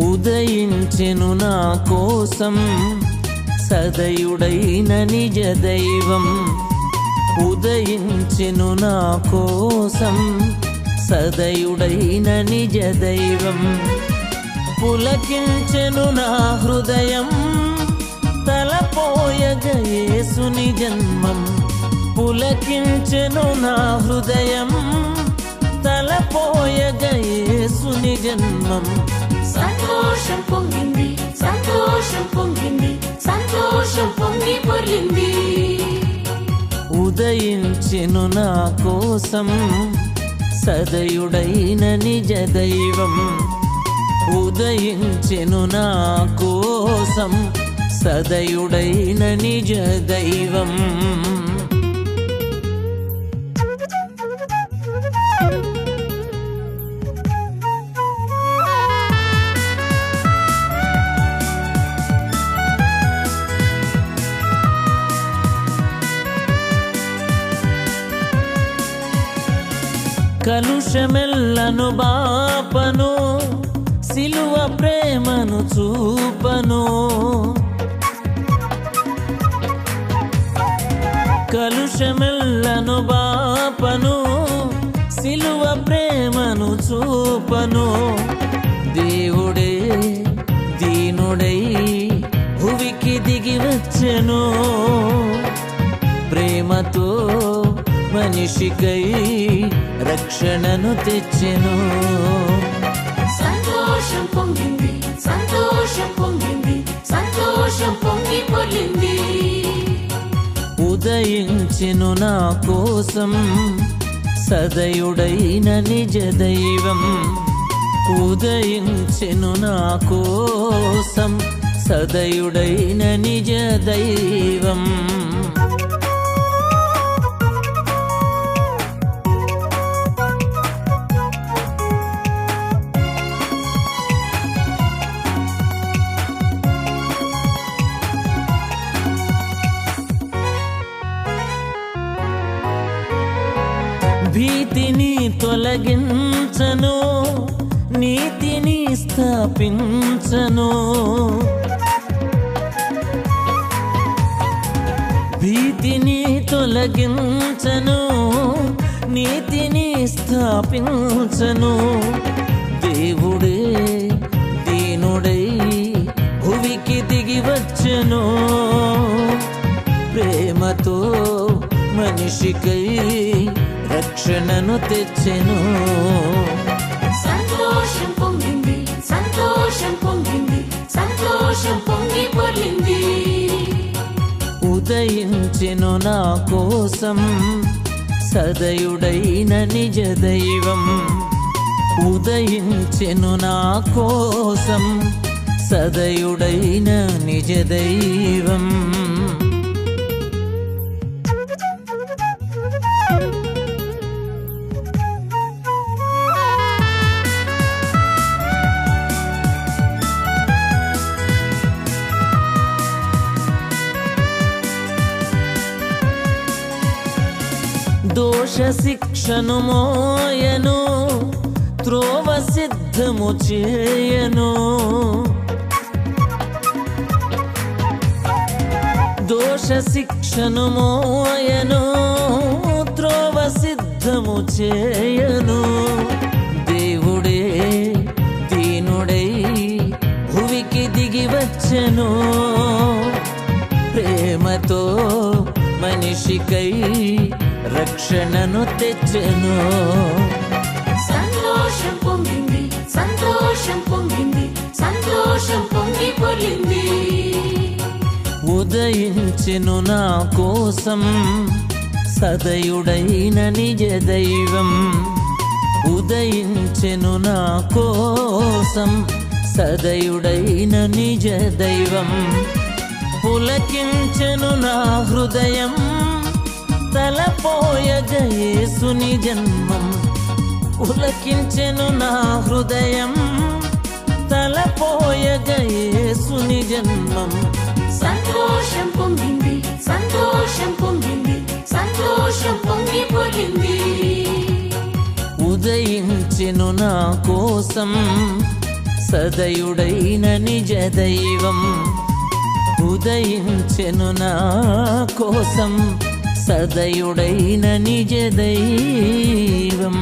ఉదయించెను నా కోసం సదయుడైన నిజ దైవం. ఉదయించెను నా కోసం సదయుడైన నిజ దైవం. పులకించెను నా హృదయం తలపోయగయేసుని జన్మం. పులకించెను నా హృదయం తలపోయగయేసుని జన్మం. సంతోషం పొంగింది సంతోషం పొంగింది సంతోషం పొంగి పొర్లింది. ఉదయించెను నా కోసం సదయుడైన నిజ దైవం. ఉదయించెను నా కోసం సదయుడైన నిజ దైవం. కలుషమెల్లను బాపను సిలువ ప్రేమను చూపను. కలుషమెల్లను బాపను సిలువ ప్రేమను చూపను. దేవుడే దీనుడై భువికి దిగి వచ్చెను. ప్రేమతో మనిషికై రక్షణను తెచ్చెను. సంతోషం పొంగింది సంతోషం పొంగింది సంతోషం పొంగి పొర్లింది. ఉదయించెను నా కోసం సదయుడైన నిజ దైవం. ఉదయించెను నా కోసం సదయుడైన నిజ దైవం. భీతిని తొలగించను నీతిని స్థాపించను. భీతిని తొలగించను నీతిని స్థాపించను. దేవుడే దీనుడై భువికి దిగి వచ్చను. ప్రేమతో మనిషికై రక్షణను తెచ్చెను. సంతోషం పొంగింది సంతోషం పొంగింది సంతోషం పొంగి పొర్లింది. ఉదయించెను నా కోసం సదయుడైన నిజ దైవం. ఉదయించెను నా కోసం సదయుడైన నిజ దైవం. దోష శిక్షను మోయను త్రోవ సిద్ధము చేయను. దోష శిక్షను మోయను త్రోవ సిద్ధము చేయను. దేవుడే దీనుడై భువికి దిగి వచ్చెను. ప్రేమతో మనిషికై రక్షణను తెచ్చెను. సంతోషం పొంగింది సంతోషం పొంగింది సంతోషం పొంగి పొర్లింది. ఉదయించెను నా కోసం సదయుడైన నిజ దైవం. ఉదయించెను నా కోసం సదయుడైన నిజ దైవం. పులకించెను నా హృదయం తలపోయగ యేసుని జన్మం పులకించెను నా హృదయం. తలపోయగ యేసుని జన్మం. సంతోషం పొంగింది సంతోషం పొంగింది సంతోషం పొంగి పొర్లింది ఉదయించెను నా కోసం సదయుడైన నిజ దైవం. ఉదయించెను నా కోసం సదయుడైన నిజ దైవం